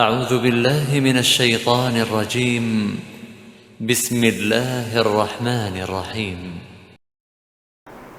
أعوذ بالله من الشيطان الرجيم بسم الله الرحمن الرحيم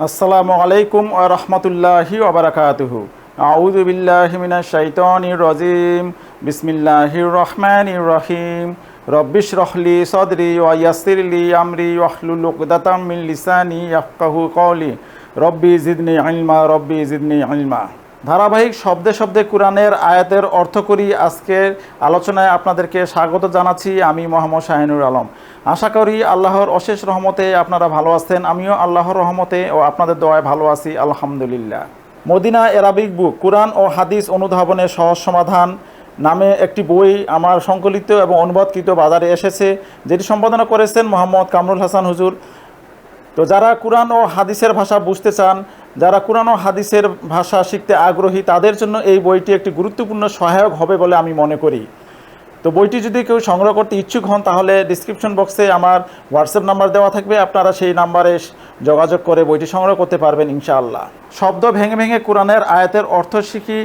السلام عليكم ورحمة الله وبركاته أعوذ بالله من الشيطان الرجيم بسم الله الرحمن الرحيم رب اشرح لي صدري ويسر لي أمري واحلل عقدة من لساني يفقه قولي ربي زدني علما ربي زدني علما ধারাবাহিক শব্দে শব্দে কোরআনের আয়াতের অর্থ করি আজকের আলোচনায় আপনাদেরকে স্বাগত জানাচ্ছি। আমি মোহাম্মদ শাহিনুর আলম। আশা করি আল্লাহর অশেষ রহমতে আপনারা ভালো আছেন, আমিও আল্লাহর রহমতে ও আপনাদের দোয়ায় ভালো আছি, আলহামদুলিল্লাহ। মদিনা এরাবিক বুক, কোরআন ও হাদিস অনুধাবনের সহজ সমাধান নামে একটি বই আমার সংকলিত এবং অনুবাদকৃত বাজারে এসেছে, যেটি সম্পাদনা করেছেন মোহাম্মদ কামরুল হাসান হুজুর। তো যারা কোরআন ও হাদিসের ভাষা বুঝতে চান যারা কোরআন হাদিসের ভাষা শিখতে আগ্রহী, তাদের জন্য এই বইটি একটি গুরুত্বপূর্ণ সহায়ক হবে বলে আমি মনে করি। তো বইটি যদি কেউ সংগ্রহ করতে ইচ্ছুক হন, তাহলে ডিসক্রিপশন বক্সে আমার হোয়াটসঅ্যাপ নাম্বার দেওয়া থাকবে। আপনারা সেই নাম্বারে যোগাযোগ করে বইটি সংগ্রহ করতে পারবেন ইনশাআল্লাহ। শব্দ ভেঙে ভেঙে কোরআনের আয়াতের অর্থ শিখি।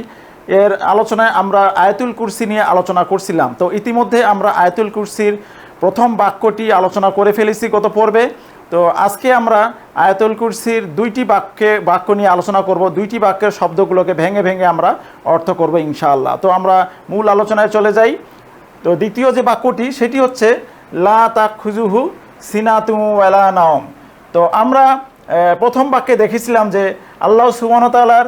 এর আলোচনায় আমরা আয়াতুল কুরসি নিয়ে আলোচনা করছিলাম। তো ইতিমধ্যে আমরা আয়াতুল কুরসির প্রথম বাক্যটি আলোচনা করে ফেলেছি গত পর্বে। তো আজকে আমরা আয়াতুল কুরসির দুইটি বাক্যে, বাক্য নিয়ে আলোচনা করব। দুইটি বাক্যের শব্দগুলোকে ভেঙে ভেঙে আমরা অর্থ করব ইনশাআল্লাহ। তো আমরা মূল আলোচনায় চলে যাই। তো দ্বিতীয় যে বাক্যটি, সেটি হচ্ছে, লা তা খুজুহু সিনাতু ওয়ালা নাওম। তো আমরা প্রথম বাক্যে দেখেছিলাম যে আল্লাহ সুবহানতালার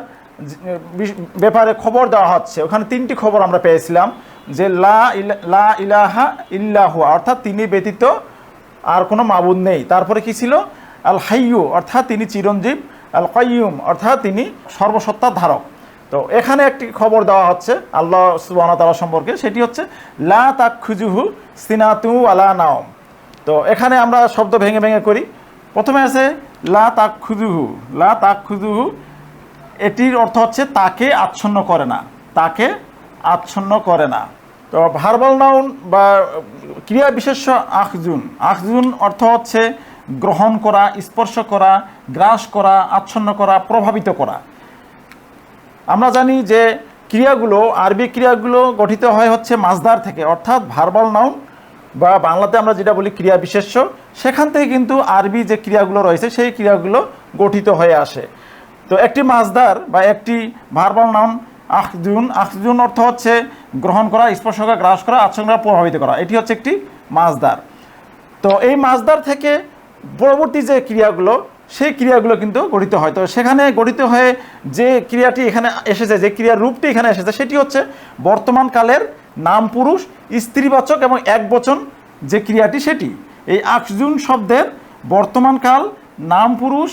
ব্যাপারে খবর দেওয়া হচ্ছে। ওখানে তিনটি খবর আমরা পেয়েছিলাম যে লা লা ইলাহা ইল্লাহু, অর্থাৎ তিনি ব্যতীত আর কোনো মাবুদ নেই। তারপরে কি ছিল? আল হাইয়ু, অর্থাৎ তিনি চিরঞ্জীব। আল কাইয়ুম, অর্থাৎ তিনি সর্বসত্তার ধারক। তো এখানে একটি খবর দেওয়া হচ্ছে আল্লাহ সুবাহতালা সম্পর্কে। সেটি হচ্ছে, লা তাক খুজুহু সিনাতু আলা নাওম। তো এখানে আমরা শব্দ ভেঙে ভেঙে করি। প্রথমে আছে, লা তাক খুজুহু লা তাক খুজুহু এটির অর্থ হচ্ছে, তাকে আচ্ছন্ন করে না। তাকে আচ্ছন্ন করে না। তো ভার্বাল নাউন বা ক্রিয়া বিশেষ্য আখজুন। আখজুন অর্থ হচ্ছে গ্রহণ করা, স্পর্শ করা, গ্রাস করা, আচ্ছন্ন করা, প্রভাবিত করা। আমরা জানি যে ক্রিয়াগুলো, আরবি ক্রিয়াগুলো গঠিত হয় হচ্ছে মাজদার থেকে, অর্থাৎ ভার্বাল নাউন বা বাংলাতে আমরা যেটা বলি ক্রিয়া বিশেষ্য, সেখান থেকে কিন্তু আরবি যে ক্রিয়াগুলো রয়েছে, সেই ক্রিয়াগুলো গঠিত হয়ে আসে। তো একটি মাজদার বা একটি ভার্বাল নাউন আখজুন আখজুন অর্থ হচ্ছে গ্রহণ করা স্পর্শ করা গ্রাস করা আচরণ প্রভাবিত করা। এটি হচ্ছে একটি মাজদার। তো এই মাজদার থেকে পরবর্তী যে ক্রিয়াগুলো, সেই ক্রিয়াগুলো কিন্তু গঠিত হয়। তো সেখানে গঠিত হয়ে যে ক্রিয়াটি এখানে এসেছে, যে ক্রিয়ার রূপটি এখানে এসেছে, সেটি হচ্ছে বর্তমান কালের নাম পুরুষ, স্ত্রীবাচক এবং একবচন যে ক্রিয়াটি সেটি। এই আকজুন শব্দের বর্তমান কাল, নাম পুরুষ,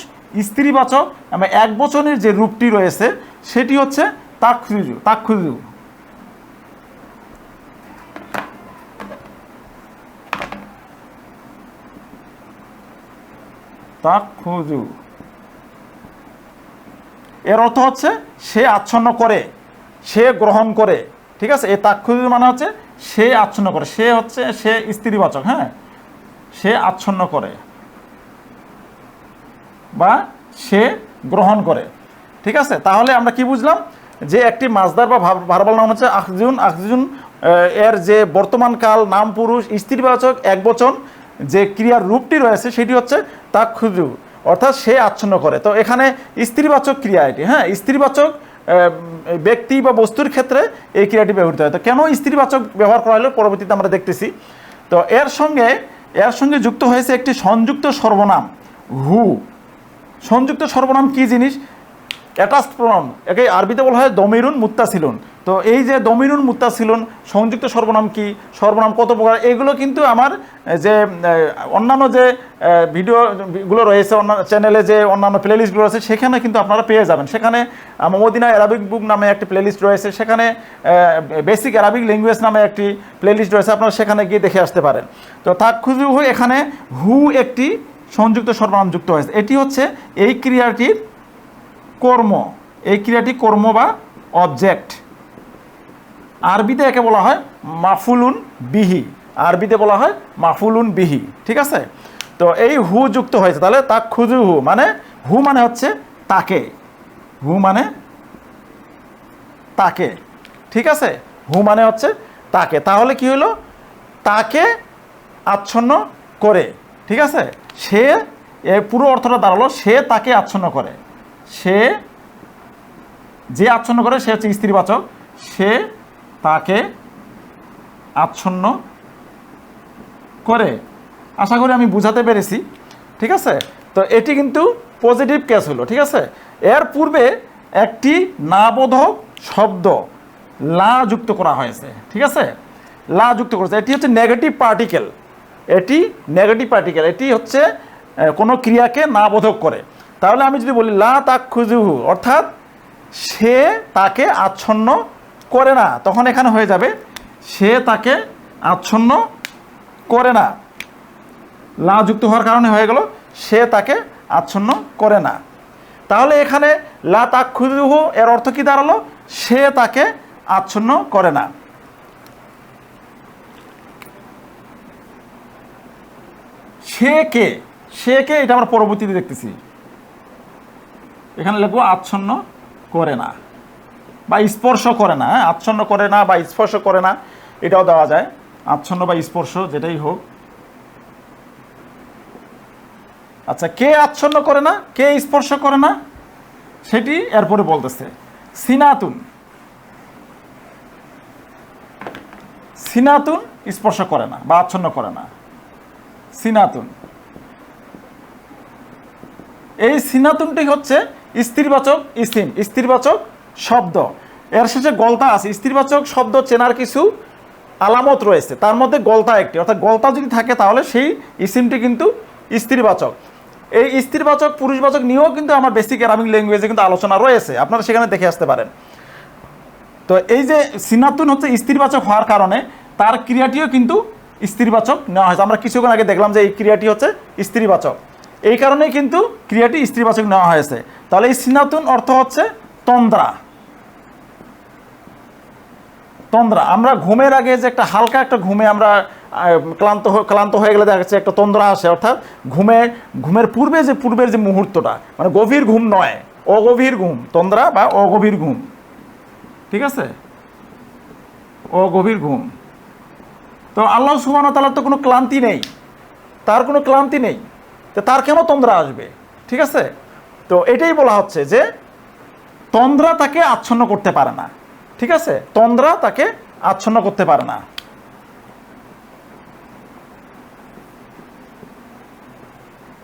স্ত্রীবাচক এবং একবচনের যে রূপটি রয়েছে, সেটি হচ্ছে তাক্ষুজু তাক্ষুজু তাক্ষুজু এর অর্থ হচ্ছে, সে আচ্ছন্ন করে, সে গ্রহণ করে, ঠিক আছে? এই তাক্ষুজু মানে হচ্ছে, সে আচ্ছন্ন করে, সে হচ্ছে, সে স্ত্রীবাচক হ্যাঁ? সে আচ্ছন্ন করে বা সে গ্রহণ করে, ঠিক আছে? তাহলে আমরা কি বুঝলাম? যে একটি মাছদার বা ভার- ভারবাল নাম হচ্ছে আখজুন। আখজুন এর যে বর্তমান কাল নাম পুরুষ স্ত্রীবাচক একবচন যে ক্রিয়ার রূপটি রয়েছে, সেটি হচ্ছে তা তাক্ষুজু। অর্থাৎ সে আচ্ছন্ন করে। তো এখানে স্ত্রীবাচক ক্রিয়া এটি। হ্যাঁ স্ত্রীবাচক ব্যক্তি বা বস্তুর ক্ষেত্রে এই ক্রিয়াটি ব্যবহৃত হয়। তো কেন স্ত্রীবাচক ব্যবহার করা হলো? পরবর্তীতে আমরা দেখতেছি। তো এর সঙ্গে এর সঙ্গে যুক্ত হয়েছে একটি সংযুক্ত সর্বনাম, হু। সংযুক্ত সর্বনাম কি জিনিস? অ্যাটাস্ট প্রণাম একে আরবিতে বলা হয় দমিরুন মুত্তাসিলুন। তো এই যে দমিরুন মুত্তাসিলুন, সংযুক্ত সর্বনাম কি, সর্বনাম কত প্রকার, এগুলো কিন্তু আমার যে অন্যান্য যে ভিডিওগুলো রয়েছে, অন্যান্য চ্যানেলে যে অন্যান্য প্লেলিস্টগুলো রয়েছে, সেখানে কিন্তু আপনারা পেয়ে যাবেন। সেখানে মদিনা অ্যারাবিক বুক নামে একটি প্লেলিস্ট রয়েছে, সেখানে বেসিক অ্যারাবিক ল্যাঙ্গুয়েজ নামে একটি প্লেলিস্ট রয়েছে, আপনারা সেখানে গিয়ে দেখে আসতে পারেন। তো তাক্ষুজু হু এখানে হু একটি সংযুক্ত সর্বনাম যুক্ত হয়েছে। এটি হচ্ছে এই ক্রিয়াটির কর্ম। এই ক্রিয়াটি কর্ম বা অবজেক্ট আরবিতে একে বলা হয় মাফুলুন বিহি। আরবিতে বলা হয় মাফুলুন বিহি। ঠিক আছে? তো এই হু যুক্ত হয়েছে। তাহলে তা খুজু হু মানে হু মানে হচ্ছে তাকে। হু মানে তাকে। ঠিক আছে? হু মানে হচ্ছে তাকে। তাহলে কি হলো? তাকে আচ্ছন্ন করে। ঠিক আছে? সে পুরো অর্থটা দাঁড়াল। সে তাকে আচ্ছন্ন করে। সে যে আচ্ছন্ন করে সে হচ্ছে স্ত্রীবাচক। সে তাকে আচ্ছন্ন করে। আশা করি আমি বুঝাতে পেরেছি, ঠিক আছে? তো এটি কিন্তু পজিটিভ কেস হলো, ঠিক আছে? এর পূর্বে একটি নাবোধক শব্দ লা যুক্ত করা হয়েছে, ঠিক আছে? লা যুক্ত করেছে। এটি হচ্ছে নেগেটিভ পার্টিকেল এটি নেগেটিভ পার্টিকেল এটি হচ্ছে কোনো ক্রিয়াকে নাবোধক করে। তাহলে আমি যদি বলি, লা তাক খুজুহু অর্থাৎ সে তাকে আচ্ছন্ন করে না। তখন এখানে হয়ে যাবে, সে তাকে আচ্ছন্ন করে না। লা যুক্ত হওয়ার কারণে হয়ে গেল, সে তাকে আচ্ছন্ন করে না। তাহলে এখানে লা তাক্ষুজুহু এর অর্থ কি দাঁড়াল? সে তাকে আচ্ছন্ন করে না। সে কে? সে কে? এটা আমরা পরবর্তীতে দেখতেছি। এখানে লিখব আচ্ছন্ন করে না বা স্পর্শ করে না হ্যাঁ? আচ্ছন্ন করে না বা স্পর্শ করে না, এটাও দেওয়া যায়। আচ্ছন্ন বা স্পর্শ যেটাই হোক। আচ্ছা কে আচ্ছন্ন করে না, কে স্পর্শ করে না, সেটি এরপরে বলতেছে। সিনাতুন। সিনাতুন স্পর্শ করে না বা আচ্ছন্ন করে না। সিনাতুন। এই সিনাতুনটি হচ্ছে স্ত্রীবাচক ইসিম স্ত্রীবাচক শব্দ। এর শেষে গলতা আছে। স্ত্রীবাচক শব্দ চেনার কিছু আলামত রয়েছে। তার মধ্যে গলতা একটি। অর্থাৎ গলতা যদি থাকে তাহলে সেই ইসিমটি কিন্তু স্ত্রীবাচক। এই স্ত্রীবাচক, পুরুষবাচক নিয়েও কিন্তু আমার বেসিক অ্যারাবিক ল্যাঙ্গুয়েজে কিন্তু আলোচনা রয়েছে। আপনারা সেখানে দেখে আসতে পারেন। তো এই যে সিনাতুন হচ্ছে স্ত্রীবাচক হওয়ার কারণে তার ক্রিয়াটিও কিন্তু স্ত্রীবাচক নেওয়া হয়েছে। আমরা কিছুক্ষণ আগে দেখলাম যে এই ক্রিয়াটি হচ্ছে স্ত্রীবাচক। এই কারণেই কিন্তু ক্রিয়াটি স্ত্রীবাচক নেওয়া হয়েছে। তাহলে এই সিনাতুন অর্থ হচ্ছে তন্দ্রা। তন্দ্রা। আমরা ঘুমের আগে যে একটা হালকা একটা ঘুমে আমরা ক্লান্ত ক্লান্ত হয়ে গেলে দেখা যাচ্ছে একটা তন্দ্রা আসে, অর্থাৎ ঘুমে, ঘুমের পূর্বে যে পূর্বের যে মুহূর্তটা মানে গভীর ঘুম নয়, অগভীর ঘুম, তন্দ্রা বা অগভীর ঘুম। ঠিক আছে? অগভীর ঘুম। তো আল্লাহ সুবান তালার তো কোনো ক্লান্তি নেই। তার কোনো ক্লান্তি নেই। তো তার কেন তন্দ্রা আসবে? ঠিক আছে? তো এটাই বলা হচ্ছে যে তন্দ্রা তাকে আচ্ছন্ন করতে পারে না। ঠিক আছে? তন্দ্রা তাকে আচ্ছন্ন করতে পারে না।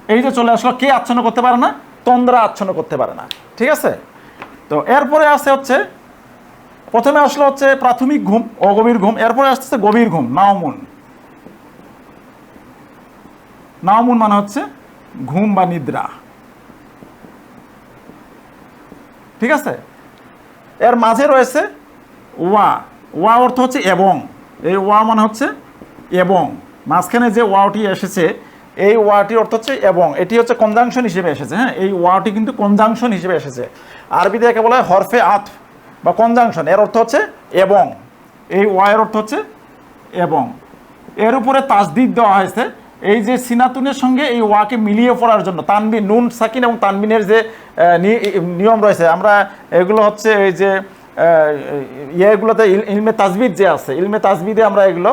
এই যে চলে আসলো, কে আচ্ছন্ন করতে পারে না? তন্দ্রা আচ্ছন্ন করতে পারে না। ঠিক আছে? তো এরপরে আসে হচ্ছে, প্রথমে আসলো হচ্ছে প্রাথমিক ঘুম, অগভীর ঘুম, এরপরে আসতেছে গভীর ঘুম নাওমুন নাওমুন মানে হচ্ছে ঘুম বা নিদ্রা। ঠিক আছে? এর মাঝে রয়েছে ওয়া। ওয়া অর্থ হচ্ছে এবং। এই ওয়া মানে হচ্ছে এবং। মাঝখানে যে ওয়াটি এসেছে, এই ওয়াটি অর্থ হচ্ছে এবং। এটি হচ্ছে কনজাংশন হিসেবে এসেছে হ্যাঁ? এই ওয়াটি কিন্তু কনজাংশন হিসেবে এসেছে। আরবিতে একে বলা হয় হরফে আত বা কনজাংশন এর অর্থ হচ্ছে এবং। এই ওয়ার অর্থ হচ্ছে এবং। এর উপরে তাসদিদ দেওয়া হয়েছে এই যে সিনাতুনের সঙ্গে এই ওয়াকে মিলিয়ে পড়ার জন্য, তানবিন, নুন, সাকিন এবং তানবিনের যে নিয়ম রয়েছে, আমরা এগুলো হচ্ছে এই যে ইয়েগুলোতে ইলমে তাজবিদ যে আছে, ইলমে তাজবিদে আমরা এগুলো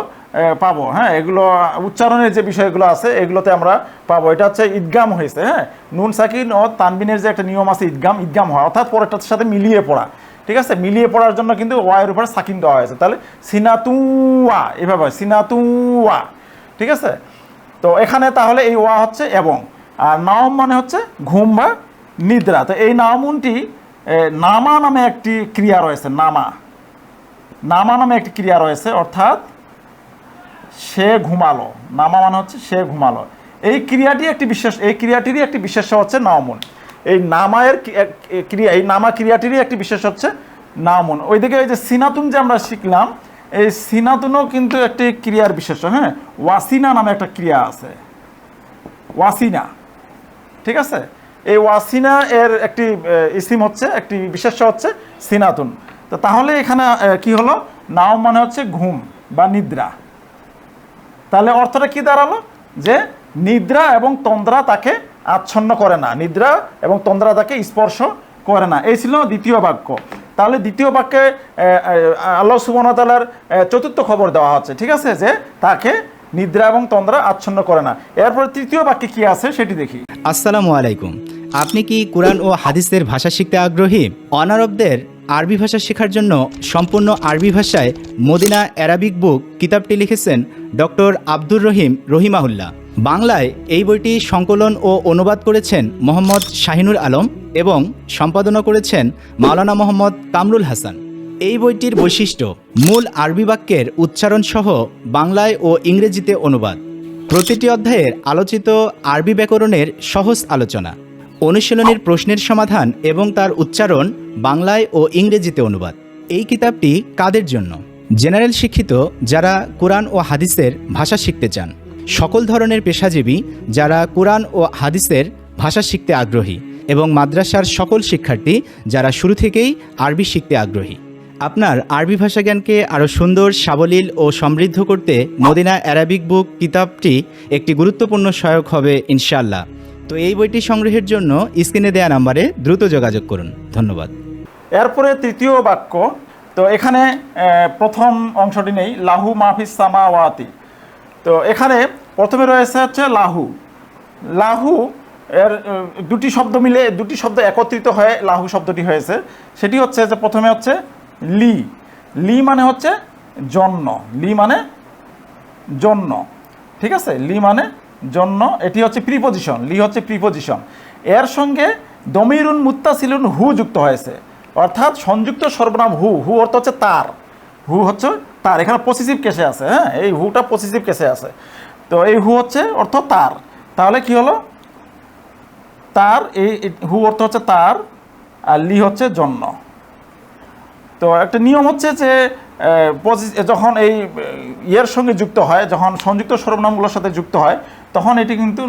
পাবো হ্যাঁ এগুলো, উচ্চারণের যে বিষয়গুলো আছে, এগুলোতে আমরা পাবো। এটা হচ্ছে ঈদগাম হয়েছে হ্যাঁ নুন, সাকিন ও তানবিনের যে একটা নিয়ম আছে ঈদগাম ঈদগাম হয় অর্থাৎ পরেরটার সাথে মিলিয়ে পড়া, ঠিক আছে? মিলিয়ে পড়ার জন্য কিন্তু ওয়াইয়ের উপরে সাকিন দেওয়া হয়েছে। তাহলে সিনাতুয়া এভাবে সিনাতুয়া ঠিক আছে? তো এখানে তাহলে এই ওয়া হচ্ছে এবং, আর নাম মানে হচ্ছে ঘুম বা নিদ্রা। তো এই নামুনটি নামা নামে একটি ক্রিয়া রয়েছে, নামা। নামা নামে একটি ক্রিয়া রয়েছে, অর্থাৎ সে ঘুমালো। নামা মানে হচ্ছে সে ঘুমালো। এই ক্রিয়াটি একটি বিশেষ, এই ক্রিয়াটিরই একটি বিশেষ হচ্ছে নামুন এই নামায়ের ক্রিয়া, এই নামা ক্রিয়াটিরই একটি বিশেষ হচ্ছে নামুন ওইদিকে ওই যে সিনাতুন যে আমরা শিখলাম এই সিনাতুনও কিন্তু একটি ক্রিয়ার বিশেষ হ্যাঁ? ওয়াসিনা নামে একটা ক্রিয়া আছে। ওয়াসিনা। ঠিক আছে? এই ওয়াসিনা এর একটি ইসিম হচ্ছে, একটি বিশেষ হচ্ছে সিনাতুন। তো তাহলে এখানে কি হলো? নাও মানে হচ্ছে ঘুম বা নিদ্রা। তাহলে অর্থটা কি দাঁড়াল? যে নিদ্রা এবং তন্দ্রা তাকে আচ্ছন্ন করে না। নিদ্রা এবং তন্দ্রা তাকে স্পর্শ করে না। এই ছিল দ্বিতীয় বাক্য। তাহলে দ্বিতীয় বাক্যে আল্লাহ সুবনতালার চতুর্থ খবর দেওয়া হচ্ছে। ঠিক আছে? যে তাকে নিদ্রা এবং তন্দ্রা আচ্ছন্ন করে না। এরপর তৃতীয় বাক্যে কি আছে সেটি দেখি। আসসালামু আলাইকুম। আপনি কি কোরআন ও হাদিসের ভাষা শিখতে আগ্রহী? অনারবদের আরবি ভাষা শেখার জন্য সম্পূর্ণ আরবি ভাষায় মদিনা অ্যারাবিক বুক কিতাবটি লিখেছেন ডক্টর আব্দুর রহিম রহিমাহুল্লাহ। বাংলায় এই বইটি সংকলন ও অনুবাদ করেছেন মোহাম্মদ শাহিনুর আলম এবং সম্পাদনা করেছেন মাওলানা মোহাম্মদ কামরুল হাসান। এই বইটির বৈশিষ্ট্য, মূল আরবি বাক্যের উচ্চারণ সহ বাংলায় ও ইংরেজিতে অনুবাদ। প্রতিটি অধ্যায়ের আলোচিত আরবি ব্যাকরণের সহজ আলোচনা, অনুশীলনের প্রশ্নের সমাধান এবং তার উচ্চারণ বাংলায় ও ইংরেজিতে অনুবাদ। এই কিতাবটি কাদের জন্য? জেনারেল শিক্ষিত যারা কোরআন ও হাদিসের ভাষা শিখতে চান। সকল ধরনের পেশাজীবী যারা কোরআন ও হাদিসের ভাষা শিখতে আগ্রহী এবং মাদ্রাসার সকল শিক্ষার্থী যারা শুরু থেকেই আরবি শিখতে আগ্রহী। আপনার আরবি ভাষা জ্ঞানকে আরও সুন্দর, সাবলীল ও সমৃদ্ধ করতে মদিনা অ্যারাবিক বুক কিতাবটি একটি গুরুত্বপূর্ণ সহায়ক হবে ইনশাল্লাহ তো এই বইটি সংগ্রহের জন্য স্ক্রিনে দেয়া নাম্বারে দ্রুত যোগাযোগ করুন। ধন্যবাদ। এরপরে তৃতীয় বাক্য, তো এখানে প্রথম অংশটি নেই, লাহু মাহফিস সামাওয়াতি। তো এখানে প্রথমে রয়েছে হচ্ছে লাহু। লাহু এর দুটি শব্দ মিলে দুটি শব্দ একত্রিত হয়ে লাহু শব্দটি হয়েছে। সেটি হচ্ছে যে প্রথমে হচ্ছে লি। লি মানে হচ্ছে জন্য। লি মানে জন্য। ঠিক আছে? লি মানে জন্য। এটি হচ্ছে প্রিপোজিশন লি হচ্ছে প্রিপোজিশন এর সঙ্গে দমিরুন মুত্তাসিলুন হু যুক্ত হয়েছে। অর্থাৎ সংযুক্ত সর্বনাম হু। হু অর্থ হচ্ছে তার। হু হচ্ছে তার, এখানে পসিসিভ কেসে আছে হ্যাঁ? এই হুটা পসিসিভ কেসে আছে। তো এই হু হচ্ছে অর্থ তার। তাহলে কি হলো? তার, এই হু অর্থ হচ্ছে তার, আর লি হচ্ছে জন্য। তো একটা নিয়ম হচ্ছে যে যখন এই ইয়ের সঙ্গে যুক্ত হয়, যখন সংযুক্ত সর্বনামগুলোর সাথে যুক্ত হয়, তখন এটি কিন্তু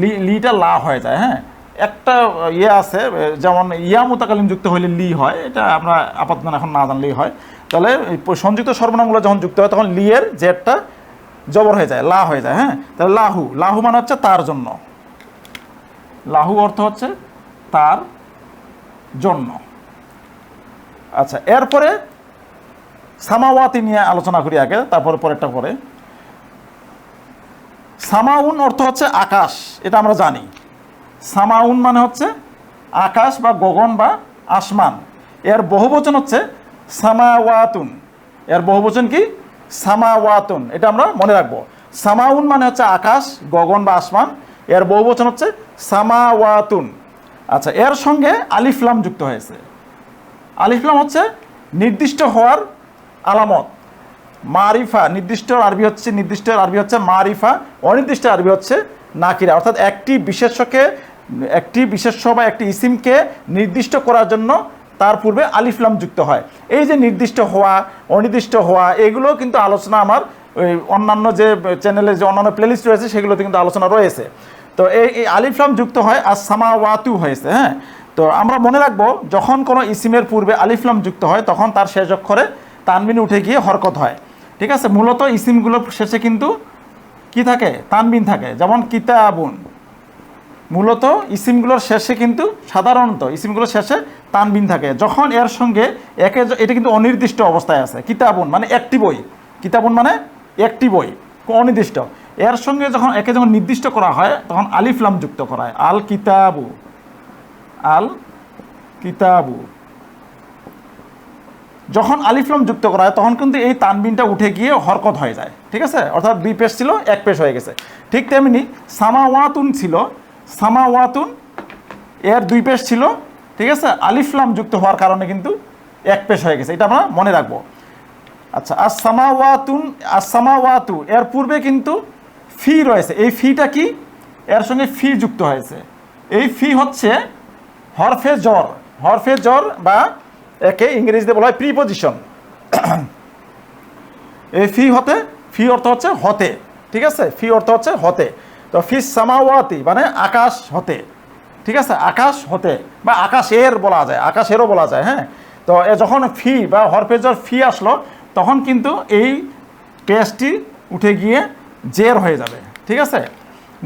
লি, লিটা লা হয়ে যায় হ্যাঁ? একটা ইয়ে আছে যেমন ইয়া মোতাকালীন যুক্ত হলে লি হয়, এটা আমরা আপাতত এখন না জানলেই হয়। তাহলে সংযুক্ত সর্বনামগুলো যখন যুক্ত হয়, তখন লিয়ের জেডটা জবর হয়ে যায়, লা হয়ে যায় হ্যাঁ? তাহলে লাহু লাহু মানে হচ্ছে তার জন্য। লাহু অর্থ হচ্ছে তার জন্য। আচ্ছা এরপরে সামাওয়াতি নিয়ে আলোচনা করি আগে, তারপরে পরেরটা পরে। সামাউন অর্থ হচ্ছে আকাশ, এটা আমরা জানি। সামাউন মানে হচ্ছে আকাশ বা গগন বা আসমান। এর বহুবচন হচ্ছে সামাওয়াতুন। এর বহুবচন কি? সামাওয়াতুন। এটা আমরা মনে রাখব। সামাউন মানে হচ্ছে আকাশ, গগন বা আসমান। এর বহুবচন হচ্ছে সামাওয়াতুন। আচ্ছা এর সঙ্গে আলিফলাম যুক্ত হয়েছে। আলিফলাম হচ্ছে নির্দিষ্ট হওয়ার আলামত। মারিফা, নির্দিষ্ট আরবি হচ্ছে, নির্দিষ্ট আরবি হচ্ছে মারিফা, অনির্দিষ্ট আরবি হচ্ছে নাকিরা। অর্থাৎ একটি বিশেষকে, একটি বিশেষ্য বা একটি ইসিমকে নির্দিষ্ট করার জন্য তার পূর্বে আলিফলাম যুক্ত হয়। এই যে নির্দিষ্ট হওয়া, অনির্দিষ্ট হওয়া এগুলো কিন্তু আলোচনা আমার অন্যান্য যে চ্যানেলে যে অন্যান্য প্লেলিস্ট রয়েছে, সেগুলোতে কিন্তু আলোচনা রয়েছে। তো এই এই আলিফলাম যুক্ত হয় আর সামাওয়াতু হয়েছে হ্যাঁ? তো আমরা মনে রাখব, যখন কোনো ইসিমের পূর্বে আলিফলাম যুক্ত হয়, তখন তার শেষ অক্ষরে তানবিন উঠে গিয়ে হরকত হয়। ঠিক আছে? মূলত ইসিমগুলোর শেষে কিন্তু কি থাকে? তানবিন থাকে। যেমন কিতাবুন। মূলত ইসিমগুলোর শেষে কিন্তু সাধারণত ইসিমগুলোর শেষে তানবিন থাকে। যখন এর সঙ্গে একে এটা কিন্তু অনির্দিষ্ট অবস্থায় আছে। কিতাবুন মানে একটি বই। কিতাবুন মানে একটি বই, অনির্দিষ্ট। এর সঙ্গে যখন একে যখন নির্দিষ্ট করা হয়, তখন আলিফলাম যুক্ত করা হয়। আল কিতাবু। আল কিতাবু। যখন আলিফলাম যুক্ত করা হয়, তখন কিন্তু এই তানবিনটা উঠে গিয়ে হরকত হয়ে যায়। ঠিক আছে? অর্থাৎ দুই পেশ ছিল, এক পেশ হয়ে গেছে। ঠিক তেমনি সামাওয়াতুন ছিল সামাওয়াতুন, এর দুই পেশ ছিল, ঠিক আছে? আলিফলাম যুক্ত হওয়ার কারণে কিন্তু এক পেশ হয়ে গেছে। এটা আমরা মনে রাখব। আচ্ছা আর সামাওয়াতুন আর সামাওয়াতু এর পূর্বে কিন্তু ফি রয়েছে। এই ফিটা কি? এর সঙ্গে ফি যুক্ত হয়েছে। এই ফি হচ্ছে হরফে জ্বর হরফে জ্বর বা একে ইংরেজিতে বলা হয় প্রিপোজিশন। এই ফি হতে, ফি অর্থ হচ্ছে হতে, ঠিক আছে? ফি অর্থ হচ্ছে হতে। তো ফিস সামাওয়াতি মানে আকাশ হতে। ঠিক আছে? আকাশ হতে, বা আকাশের বলা যায়, আকাশেরও বলা যায় হ্যাঁ? তো এ যখন ফি, বা হরফেজর ফি আসলো, তখন কিন্তু এই পেজটি উঠে গিয়ে জের হয়ে যাবে। ঠিক আছে?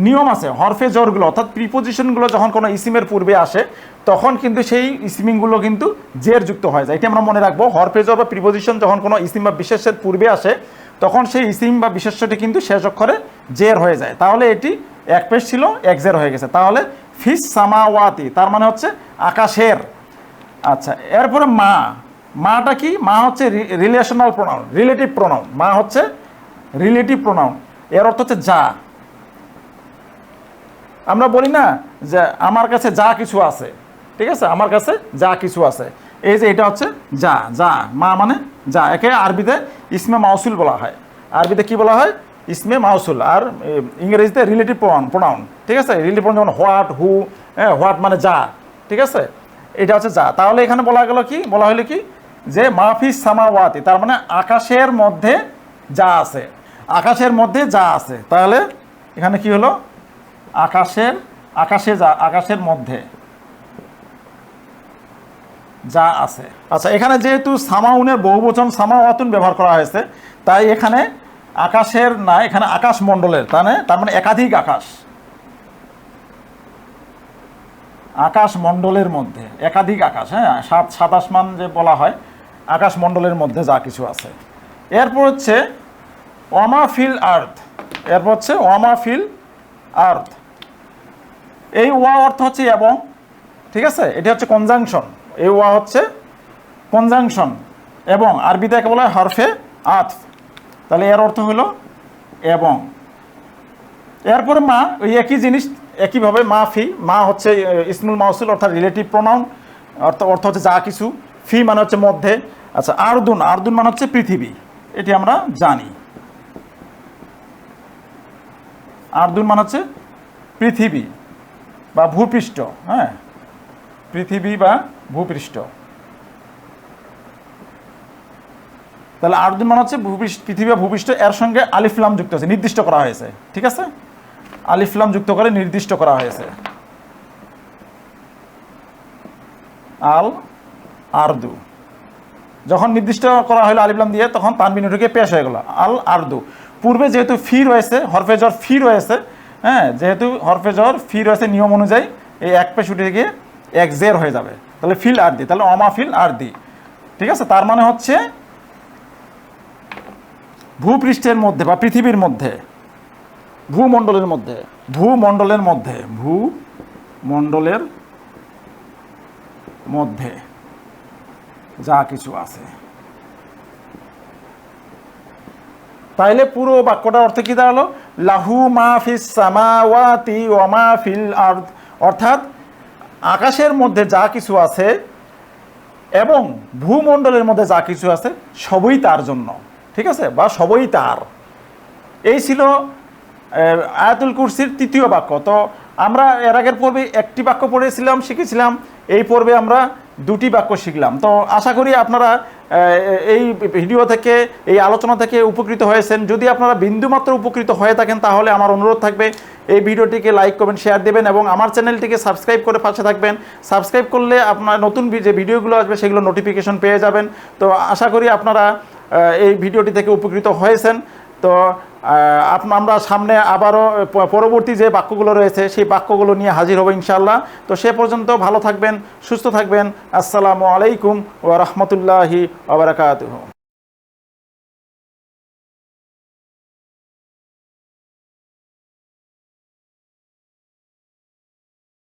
নিয়ম আছে হরফে জোরগুলো অর্থাৎ প্রিপোজিশনগুলো যখন কোনো ইসিমের পূর্বে আসে, তখন কিন্তু সেই ইসিমিংগুলো কিন্তু জের যুক্ত হয়ে যায়। এটা আমরা মনে রাখব হরফে জোর বা প্রিপোজিশন যখন কোনো ইসিম বা বিশেষের পূর্বে আসে, তখন সেই ইসিম বা বিশেষ্যটি কিন্তু শেষ অক্ষরে জের হয়ে যায়। তাহলে এটি এক পেশ ছিল, এক জের হয়ে গেছে। তাহলে ফিস সামাওয়াতি, তার মানে হচ্ছে আকাশের। আচ্ছা এরপরে মা। মাটা কি? মা হচ্ছে রিলেশনাল প্রোনাউন রিলেটিভ প্রোনাউন মা হচ্ছে রিলেটিভ প্রোনাউন এর অর্থ হচ্ছে যা। আমরা বলি না যে আমার কাছে যা কিছু আছে, ঠিক আছে? আমার কাছে যা কিছু আছে। এই যে এটা হচ্ছে যা যা। মা মানে যা। একে আরবিতে ইসমে মাউসুল বলা হয়। আরবিতে কি বলা হয়? ইসমে মাউসুল আর ইংরেজিতে রিলেটিভ প্রোনাউন ঠিক আছে? রিলেটিভ প্রোনাউন যেমন হোয়াট হু হ্যাঁ হোয়াট মানে যা, ঠিক আছে? এটা হচ্ছে যা। তাহলে এখানে বলা গেল কি? বলা হলো কি? যে মাহফিস সামাওয়াতি, তার মানে আকাশের মধ্যে যা আছে, আকাশের মধ্যে যা আছে। তাহলে এখানে কি হলো? আকাশের, আকাশে যা, আকাশের মধ্যে যা আছে। আচ্ছা এখানে যেহেতু সামাউনের বহুবচন সামাওয়াতুন ব্যবহার করা হয়েছে, তাই এখানে আকাশের না, এখানে আকাশ মণ্ডলের তার তার মানে একাধিক আকাশ। আকাশ মণ্ডলের মধ্যে, একাধিক আকাশ হ্যাঁ? সাত সাত আসমান যে বলা হয় আকাশ মণ্ডলের মধ্যে যা কিছু আছে। এরপর হচ্ছে অমাফিল আর্থ। এরপর হচ্ছে অমাফিল আর্থ। এই ওয়া অর্থ হচ্ছে এবং, ঠিক আছে? এটা হচ্ছে কনজাংশন এই ওয়া হচ্ছে কনজাংশন এবং আরবিতে একে বলা হয় হরফে আত তাহলে এর অর্থ হলো এবং। এরপরে মা, ওই একই জিনিস, একইভাবে মা, ফি, মা হচ্ছে ইসমুল মাউসুল অর্থাৎ রিলেটিভ প্রোনাউন, অর্থ অর্থ হচ্ছে যা কিছু। ফি মানে হচ্ছে মধ্যে। আচ্ছা আরদুন আরদুন মানে হচ্ছে পৃথিবী। এটি আমরা জানি। আরদুন মানে হচ্ছে পৃথিবী বা ভূপৃষ্ঠ হ্যাঁ? পৃথিবী বা ভূপৃষ্ঠ। তাহলে আরদুন মানে হচ্ছে ভূপৃষ্ঠ, পৃথিবী ভূপৃষ্ঠ এর সঙ্গে আলিফলাম যুক্ত আছে নির্দিষ্ট করা হয়েছে, ঠিক আছে? আলিফলাম যুক্ত করে নির্দিষ্ট করা হয়েছে। আল আরদু। যখন নির্দিষ্ট করা হলো আলিফলাম দিয়ে, তখন তানবিন ঢুকে পেশ হয়ে গেল, আল আরদু। পূর্বে যেহেতু ফি রয়েছে হরফেজর ফি রয়েছে হ্যাঁ যেহেতু হরফেজর ফি রয়েছে নিয়ম অনুযায়ী, এই এক পেশ উঠে গিয়ে এক জের হয়ে যাবে। তাহলে ফিল আর দি তাহলে অমা ফিল আর দি ঠিক আছে? তার মানে হচ্ছে ভূপৃষ্ঠের মধ্যে বা পৃথিবীর মধ্যে, ভূমণ্ডলের মধ্যে ভূমণ্ডলের মধ্যে ভূমণ্ডলের মধ্যে যা কিছু আছে। তাইলে পুরো বাক্যটার অর্থ কি দাঁড়াল? লাহু মাহফিস সামাওয়াতি ওয়া মাহফিল আরদ। অর্থাৎ আকাশের মধ্যে যা কিছু আছে এবং ভূমণ্ডলের মধ্যে যা কিছু আছে, সবই তার জন্য। ঠিক আছে? বা সবই তার। এই ছিল আয়াতুল কুরসির তৃতীয় বাক্য। তো আমরা এর আগের পর্বে একটি বাক্য পড়েছিলাম, শিখেছিলাম। এই পর্বে আমরা দুটি বাক্য শিখলাম। তো আশা করি আপনারা এই ভিডিও থেকে, এই আলোচনা থেকে উপকৃত হয়েছেন। যদি আপনারা বিন্দুমাত্র উপকৃত হয়ে থাকেন, তাহলে আমার অনুরোধ থাকবে, এই ভিডিওটিকে লাইক, কমেন্ট, শেয়ার দেবেন এবং আমার চ্যানেলটিকে সাবস্ক্রাইব করে পাশে থাকবেন। সাবস্ক্রাইব করলে আপনার নতুন যে ভিডিওগুলো আসবে, সেগুলো নোটিফিকেশন পেয়ে যাবেন। তো আশা করি আপনারা এই ভিডিওটি থেকে উপকৃত হয়েছেন। তো আমরা সামনে আবারও পরবর্তী যে বাক্যগুলো রয়েছে, সেই বাক্যগুলো নিয়ে হাজির হব ইনশাল্লাহ তো সে পর্যন্ত ভালো থাকবেন, সুস্থ থাকবেন। আসসালামু আলাইকুম ওয়া রাহমাতুল্লাহি